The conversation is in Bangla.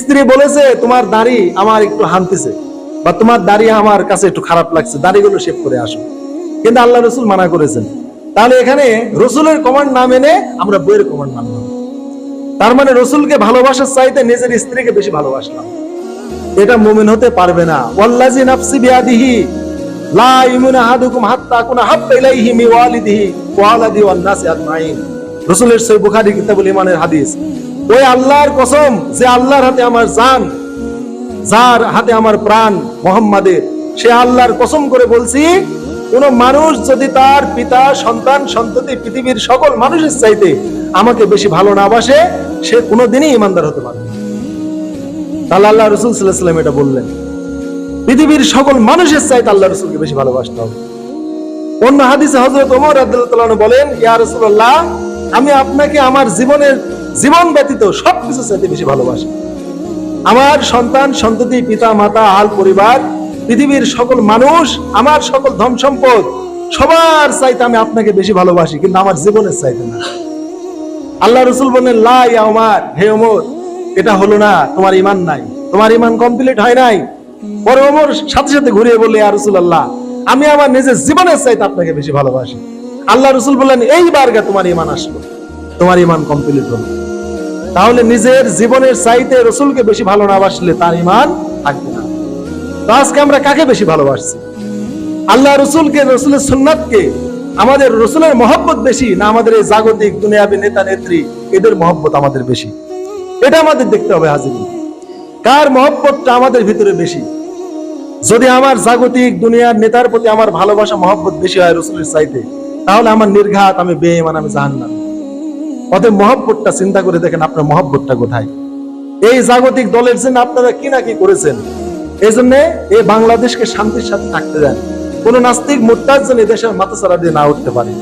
স্ত্রী বলেছে, তোমার দাড়ি আমার একটু হানতেছে বা তোমার দাড়ি আমার কাছে একটু খারাপ লাগছে, দাড়িগুলো শেভ করে আসো। কিন্তু আল্লাহ রসুল মানা করেছেন। তাহলে এখানে রসুলের কমান্ড না মেনে আমরা বইয়ের কমান্ড মানলাম। তার মানে রসুলকে ভালোবাসার চাইতে নিজের স্ত্রীকে বেশি ভালোবাসলাম। এটা মুমিন হতে পারবে না। ওয়াল্লাজি নাফসি বিয়াদিহি, লা ইউমিনু আহাদুকুম হাত্তা কুনা হাব্বা ইলাইহি ওয়ালাদি ওয়ান নাসি আজমাইন সহিহ বুখারী কিতাবুল হাদিস। ওই আল্লাহর কসম যে আল্লাহর হাতে আমার জান, যার হাতে আমার প্রাণ মোহাম্মদের সে আল্লাহর কসম করে বলছি, কোন মানুষ যদি তার পিতা, সন্তান, সন্ততি, পৃথিবীর সকল মানুষের চাইতে আমাকে বেশি ভালো না বাসে, সে কোনোদিনই ইমানদার হতে পারে। তাহলে আল্লাহ রসুল সাল্লাহ সাল্লাম এটা বললেন পৃথিবীর সকল মানুষের চাইতে আল্লাহ রসুলকে বেশি ভালোবাসতে হবে অন্য হাদিসে হজরত ওমর রাদিয়াল্লাহু বলেন, ইয়া রাসূলুল্লাহ, আমি আপনাকে আমার জীবনের জীবন ব্যতীত সবকিছু চাইতে বেশি ভালোবাসি। আমার সন্তান, সন্ততি, পিতা, মাতা, আল পরিবার, পৃথিবীর সকল মানুষ, আমার সকল ধন সম্পদ, সবার চাইতে আমি আপনাকে বেশি ভালোবাসি, কিন্তু আমার জীবনের চাইতে না। আল্লাহ রসুল বললেন লা ইয়া ওমর হে ওমর, এটা হলো না, তোমার ইমান নাই। তোমার ইমান কমপ্লিট হয় নাই। পরে ওমর সাথে সাথে ঘুরিয়ে বললে, ইয়া রাসূলুল্লাহ, আমি আমার নিজের জীবনের চাইতে আপনাকে বেশি ভালোবাসি। আল্লাহ রসুল বললেন, এইবার গা তোমার ইমান আসলো। তোমার ইমান কমপ্লিট হলো। তাহলে নিজের জীবনের চাইতে রসুলকে বেশি ভালো না বাসলে তার ইমান থাকবে না। তো আজকে আমরা কাকে বেশি ভালোবাসছি? আল্লাহ রসুলকে, রসুলের সুন্নাতকে, আমাদের রসুলের মহব্বত বেশি না আমাদের এই জাগতিক দুনিয়াবি নেতা নেত্রী, এদের মহব্বত আমাদের বেশি? এটা আমাদের দেখতে হবে হাজির। কার মহব্বতটা আমাদের ভিতরে বেশি? যদি আমার জাগতিক দুনিয়ার নেতার প্রতি আমার ভালোবাসা, মহব্বত বেশি হয় রসুলের চাইতে, তাহলে আমার নির্ঘাত, আমি বেঈমান, আমি জাহান্নাম। অতএব মহাব্বতটা চিন্তা করে দেখেন আপনার মহাব্বতটা কোথায়? এই জাগতিক দলের জন্য আপনারা কি না কি করেছেন? এই জন্য এই বাংলাদেশকে শান্তির সাথে থাকতে দেন। কোন নাস্তিক মোট্টার জন্য দেশের মাথা দিয়ে না উঠতে পারে।